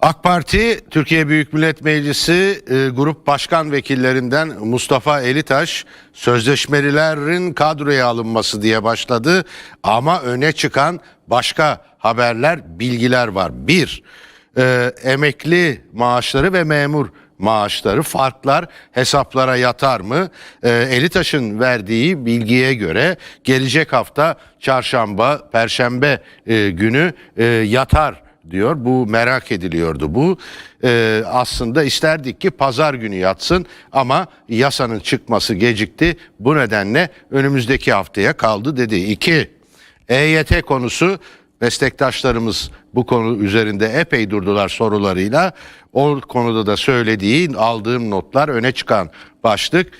AK Parti Türkiye Büyük Millet Meclisi e, Grup Başkan Vekillerinden Mustafa Elitaş sözleşmelilerin kadroya alınması diye başladı ama öne çıkan başka haberler, bilgiler var. Bir, e, emekli maaşları ve memur maaşları farklar hesaplara yatar mı? E, Elitaş'ın verdiği bilgiye göre gelecek hafta çarşamba, perşembe e, günü e, yatar diyor. Bu merak ediliyordu bu. Ee, aslında isterdik ki pazar günü yatsın ama yasanın çıkması gecikti. Bu nedenle önümüzdeki haftaya kaldı dedi. İki, EYT konusu meslektaşlarımız bu konu üzerinde epey durdular sorularıyla. O konuda da söylediği aldığım notlar öne çıkan başlık.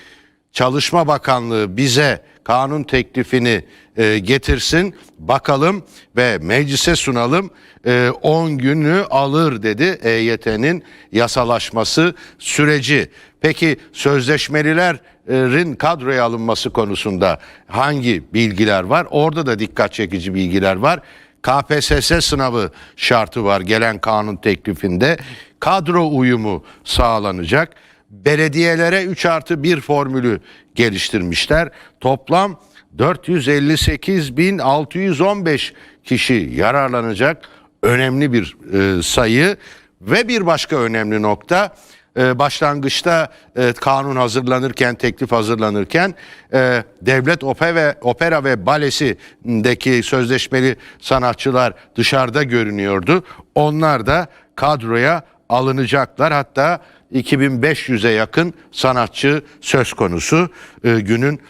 Çalışma Bakanlığı bize kanun teklifini e, getirsin bakalım ve meclise sunalım. E, 10 günü alır dedi EYT'nin yasalaşması süreci. Peki sözleşmelilerin kadroya alınması konusunda hangi bilgiler var? Orada da dikkat çekici bilgiler var. KPSS sınavı şartı var gelen kanun teklifinde. Kadro uyumu sağlanacak. Belediyelere 3 artı 1 formülü geliştirmişler. Toplam 458.615 kişi yararlanacak önemli bir e, sayı ve bir başka önemli nokta e, başlangıçta e, kanun hazırlanırken, teklif hazırlanırken e, devlet opera ve, opera ve balesindeki sözleşmeli sanatçılar dışarıda görünüyordu. Onlar da kadroya alınacaklar. Hatta 2500'e yakın sanatçı söz konusu E, günün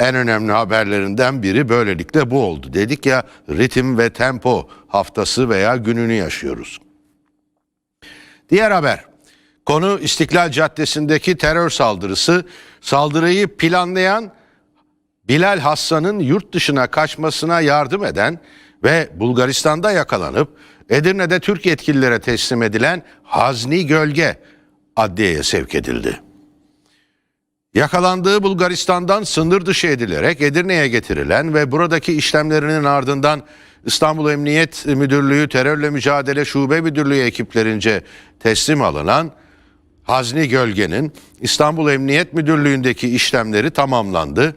en önemli haberlerinden biri böylelikle bu oldu. Dedik ya ritim ve tempo haftası veya gününü yaşıyoruz. Diğer haber. Konu İstiklal Caddesi'ndeki terör saldırısı. Saldırıyı planlayan Bilal Hassan'ın yurt dışına kaçmasına yardım eden ve Bulgaristan'da yakalanıp Edirne'de Türk yetkililere teslim edilen Hazni Gölge adliyeye sevk edildi. Yakalandığı Bulgaristan'dan sınır dışı edilerek Edirne'ye getirilen ve buradaki işlemlerinin ardından İstanbul Emniyet Müdürlüğü Terörle Mücadele Şube Müdürlüğü ekiplerince teslim alınan Hazni Gölge'nin İstanbul Emniyet Müdürlüğü'ndeki işlemleri tamamlandı.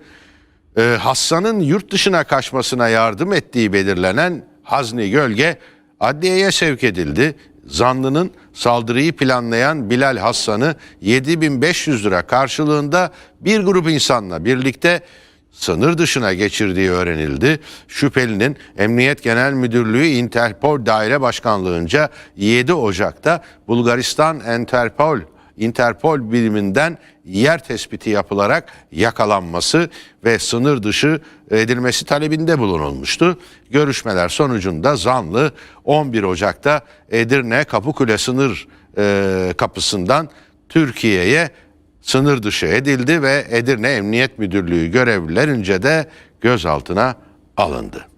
Ee, Hassan'ın yurt dışına kaçmasına yardım ettiği belirlenen Hazni Gölge adliyeye sevk edildi. Zanlının saldırıyı planlayan Bilal Hassan'ı 7500 lira karşılığında bir grup insanla birlikte sınır dışına geçirdiği öğrenildi. Şüphelinin Emniyet Genel Müdürlüğü Interpol Daire Başkanlığınca 7 Ocak'ta Bulgaristan Interpol Interpol biriminden yer tespiti yapılarak yakalanması ve sınır dışı edilmesi talebinde bulunulmuştu. Görüşmeler sonucunda zanlı 11 Ocak'ta Edirne Kapıkule sınır e, kapısından Türkiye'ye sınır dışı edildi ve Edirne Emniyet Müdürlüğü görevlilerince de gözaltına alındı.